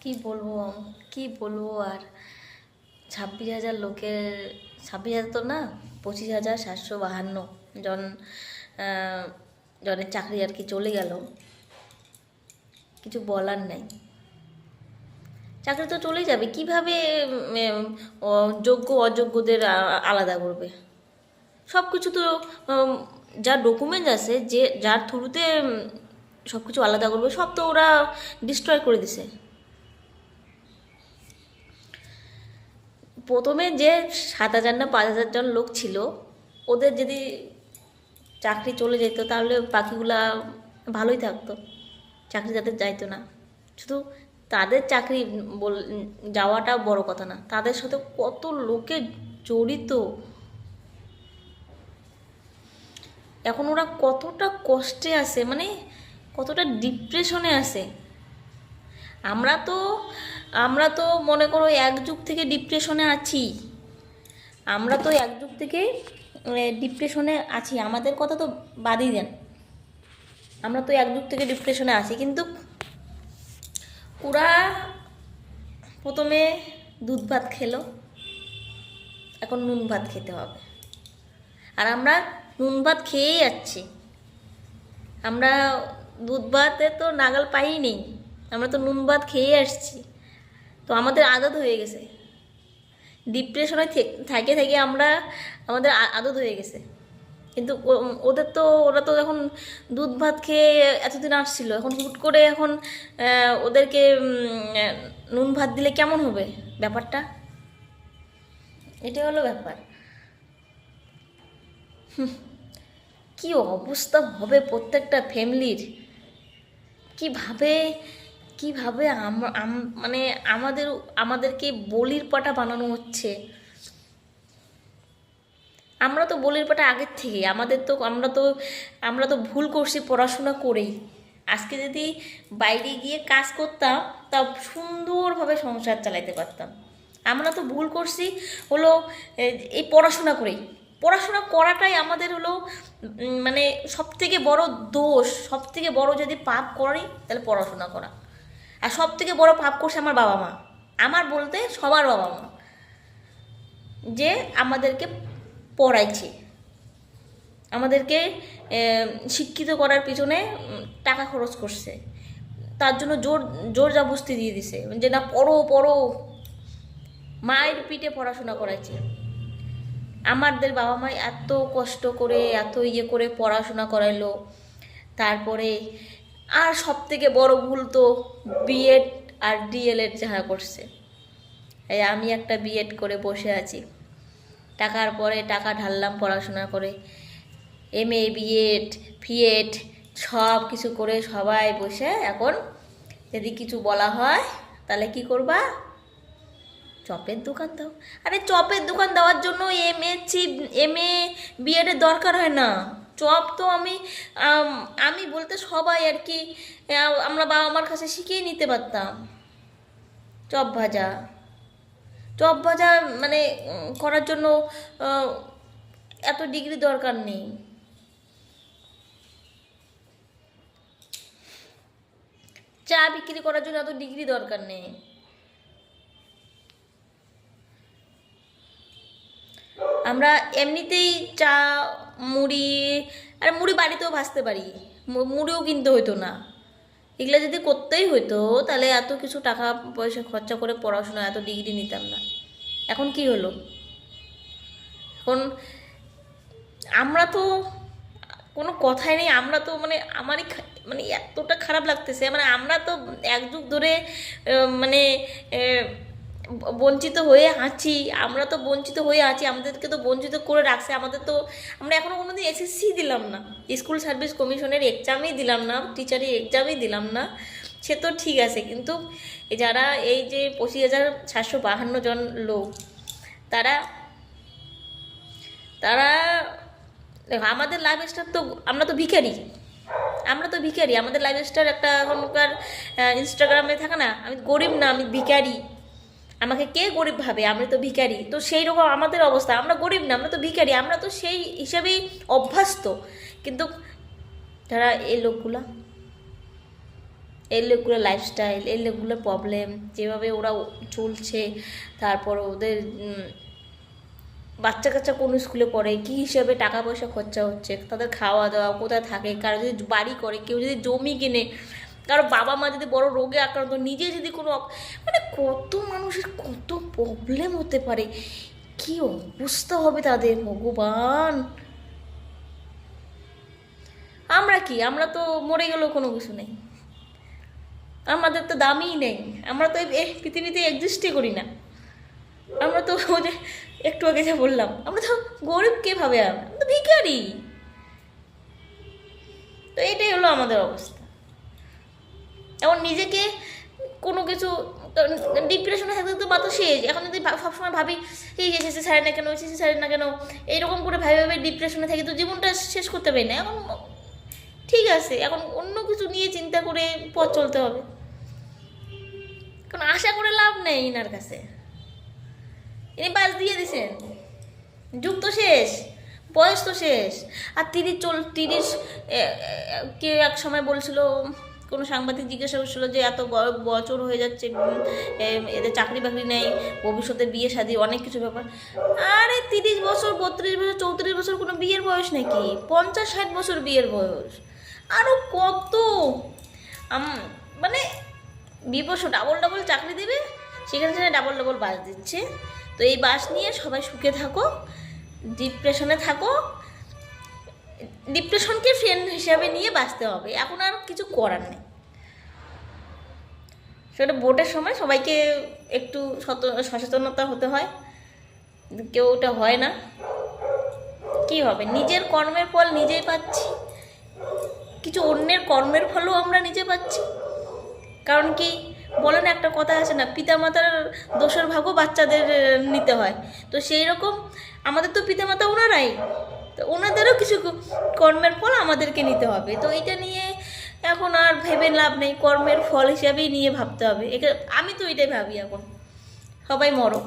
কি বলব? কি বলব আর? ছাব্বিশ হাজার লোকের, ছাব্বিশ হাজার তো না, পঁচিশ হাজার সাতশো বাহান্ন জন জনের চাকরি আর কি চলে গেল। কিছু বলার নাই। চাকরি তো চলেই যাবে। কীভাবে যোগ্য, অযোগ্যদের আলাদা করবে? সব কিছু তো যা ডকুমেন্ট আছে, যে, যার থ্রুতে সব কিছু আলাদা করবে, সব তো ওরা ডিস্ট্রয় করে দিছে। প্রথমে যে সাত হাজার না পাঁচ হাজার জন লোক ছিল, ওদের যদি চাকরি চলে যেত, তাহলে বাকিগুলা ভালোই থাকতো। চাকরি যাদের যাইতো না। শুধু তাদের চাকরি বল, যাওয়াটা বড় কথা না, তাদের সাথে কত লোকে জড়িত। এখন ওরা কতটা কষ্টে আছে মানে কতটা ডিপ্রেশনে আছে। আমরা তো আমরা তো মনে করো এক যুগ থেকে ডিপ্রেশনে আছি। আমরা তো এক যুগ থেকে ডিপ্রেশনে আছি। আমাদের কথা তো বাদই দেন। আমরা তো এক যুগ থেকে ডিপ্রেশনে আছি। কিন্তু ওরা প্রথমে দুধ ভাত খেলো, এখন নুন ভাত খেতে হবে। আর আমরা নুন ভাত খেয়েই যাচ্ছি। আমরা দুধ ভাতে তো নাগাল পাই নেই। আমরা তো নুন ভাত খেয়ে আসছি। তো আমাদের আদত হয়ে গেছে। ডিপ্রেশনে থাকে, থেকে আমরা আমাদের আদত হয়ে গেছে। কিন্তু ওদের তো, ওরা তো এখন দুধ ভাত খেয়ে এতদিন আসছিল, এখন হুট করে এখন ওদেরকে নুন ভাত দিলে কেমন হবে ব্যাপারটা? এটা হলো ব্যাপার। কি অবস্থা হবে প্রত্যেকটা ফ্যামিলির কীভাবে কীভাবে মানে আমাদের, আমাদেরকে বলির পাটা বানানো হচ্ছে? আমরা তো বলির পাটা আগের থেকে আমাদের তো, আমরা তো আমরা তো ভুল করছি পড়াশোনা করেই। আজকে যদি বাইরে গিয়ে কাজ করতাম তা সুন্দরভাবে সংসার চালাইতে পারতাম। আমরা তো ভুল করছি হলো এই পড়াশোনা করেই। পড়াশোনা করাটাই আমাদের হলো মানে সবথেকে বড় দোষ সব থেকে বড় যদি পাপ করি, তাহলে পড়াশোনা করা। আর সব থেকে বড় পাপ করছে আমার বাবা মা। আমার বলতে সবার বাবা মা। যে আমাদেরকে পড়াইছে। আমাদেরকে শিক্ষিত করার পিছনে টাকা খরচ করছে। তার জন্য জোর জোর জাবস্তি দিয়ে দিছে। যে না, পড়ো পড়ো। মায়ের পিঠে পড়াশোনা করাইছে। আমাদের বাবা মা এত কষ্ট করে, এত ইয়ে করে পড়াশোনা করাইলো। তারপরে আর সব থেকে বড় ভুল তো বিএড আর ডিএলএড যাহা করছে। এই আমি একটা বিএড করে বসে আছি। টাকার পরে টাকা ঢাললাম পড়াশোনা করে। এম এ বিএড ফিএড সব কিছু করে সবাই বসে এখন যদি কিছু বলা হয়, তাহলে কি করবা? চপের দোকান দাও। আরে চপের দোকান দেওয়ার জন্য M A C M A বিএডের দরকার হয় না। চপ তো আমি আমি বলতে সবাই আর কি আমরা বাবা মার কাছে শিখিয়ে নিতে পারতাম। চপ ভাজা। চপ ভাজা মানে করার জন্য এত ডিগ্রি দরকার নেই। চা বিক্রি করার জন্য এত ডিগ্রি দরকার নেই। আমরা এমনিতেই চা মুড়ি, আর মুড়ি বাড়িতেও ভাজতে পারি। মুড়িও কিনতে হইতো না। এগুলো যদি করতেই হইতো, তাহলে এত কিছু টাকা পয়সা খরচা করে পড়াশোনা, এত ডিগ্রি নিতাম না। এখন কি হলো? এখন আমরা তো কোনো কথাই নেই, আমরা তো মানে আমারই মানে এতটা খারাপ লাগতেছে। মানে আমরা তো এক যুগ ধরে মানে বঞ্চিত হয়ে আছি, আমরা তো বঞ্চিত হয়ে আছি, আমাদেরকে তো বঞ্চিত করে রাখছে, আমাদের তো, আমরা এখনও কোনো দিন এসএসসি দিলাম না, স্কুল সার্ভিস কমিশনের এক্সামই দিলাম না টিচারের এক্সামই দিলাম না, সে তো ঠিক আছে, কিন্তু যারা এই যে পঁচিশ হাজার সাতশো বাহান্ন জন লোক, তারা তারা আমাদের লাইফ স্টার তো, আমরা তো ভিখারি, আমরা তো ভিখারি, আমাদের লাইফ স্টার একটা এখনকার ইনস্টাগ্রামে থাকে না, আমি গরিব না, আমি ভিখারি আমাকে কে গরিব ভাবে? আমরা তো ভিখারি। তো সেই রকম আমাদের অবস্থা। আমরা গরিব না, আমরা তো ভিখারি। আমরা তো সেই হিসাবেই অভ্যস্ত। কিন্তু যারা এই লোকগুলা, এই লোকগুলো লাইফস্টাইল এই লোকগুলো প্রবলেম যেভাবে ওরা চলছে, তারপর ওদের বাচ্চা কাচ্চা কোন স্কুলে পড়ে, কী হিসাবে টাকা পয়সা খরচা হচ্ছে, তাদের খাওয়া দাওয়া কোথায় থাকে, কারও যদি বাড়ি করে, কেউ যদি জমি কিনে কারও বাবা মা যদি বড় রোগে আক্রান্ত, নিজে যদি কোনো মানে কত মানুষের কত প্রবলেম হতে পারে। কি অবস্থা হবে তাদের, ভগবান! আমরা কি? আমরা তো মরে গেলেও কোনো কিছু নেই। আমাদের তো দামই নেই। আমরা তো এই পৃথিবীতে এক্সিস্টই করি না। আমরা তো যে একটু আগে যা বললাম, আমরা তো গরিব কে ভাবে আমরা তো ভিখারি। তো এটাই হলো আমাদের অবস্থা। এখন নিজেকে কোনো কিছু ডিপ্রেশনে থাকতে তো মাথা শেষ এখন যদি সবসময় ভাবি, এই এসেছে ছাড়ে না কেন এসেছে ছাড়ে না কেন, এইরকম করে ভাবে ভাবে ডিপ্রেশনে থাকি, তো জীবনটা শেষ করতে পারি না। এখন ঠিক আছে, এখন অন্য কিছু নিয়ে চিন্তা করে পথ চলতে হবে। কারণ আশা করে লাভ নেই ইনার কাছে। ইনি বাস দিয়ে দিছেন। যুগ তো শেষ, বয়স তো শেষ। আর তিরিশ চল, তিরিশ কে এক সময় বলছিল কোনো সাংবাদিক জিজ্ঞাসা করছিল যে এত বছর হয়ে যাচ্ছে এদের চাকরি বাকরি নেই, ভবিষ্যতে বিয়ে শাদি অনেক কিছু ব্যাপার। আরে তিরিশ বছর, বত্রিশ বছর, চৌত্রিশ বছর কোনো বিয়ের বয়স নাকি? পঞ্চাশ, ষাট বছর বিয়ের বয়স। আরও কত? মানে বিবশ ডাবল ডাবল চাকরি দেবে, সেখানে সেখানে ডাবল ডাবল বাস দিচ্ছে। তো এই বাস নিয়ে সবাই সুখে থাকো ডিপ্রেশনে থাকো ডিপ্রেশনকে ফ্রেন্ড হিসাবে নিয়ে বাঁচতে হবে। এখন আর কিছু করার নেই। সেটা ভোটের সময় সবাইকে একটু সচেতনতা হতে হয়। কেউ ওটা হয় না। কি হবে? নিজের কর্মের ফল নিজেই পাচ্ছি। কিছু অন্যের কর্মের ফলও আমরা নিজে পাচ্ছি। কারণ কি? বলেন একটা কথা আছে না, পিতামাতার দোষের ভাগও বাচ্চাদের নিতে হয়। তো সেই রকম আমাদের তো পিতামাতা ওনারাই। তো ওনাদেরও কিছু কর্মের ফল আমাদেরকে নিতে হবে। তো এটা নিয়ে এখন আর ভেবে লাভ নেই। কর্মের ফল হিসাবেই নিয়ে ভাবতে হবে। এটা আমি তো এটাই ভাবি এখন। সবাই মরো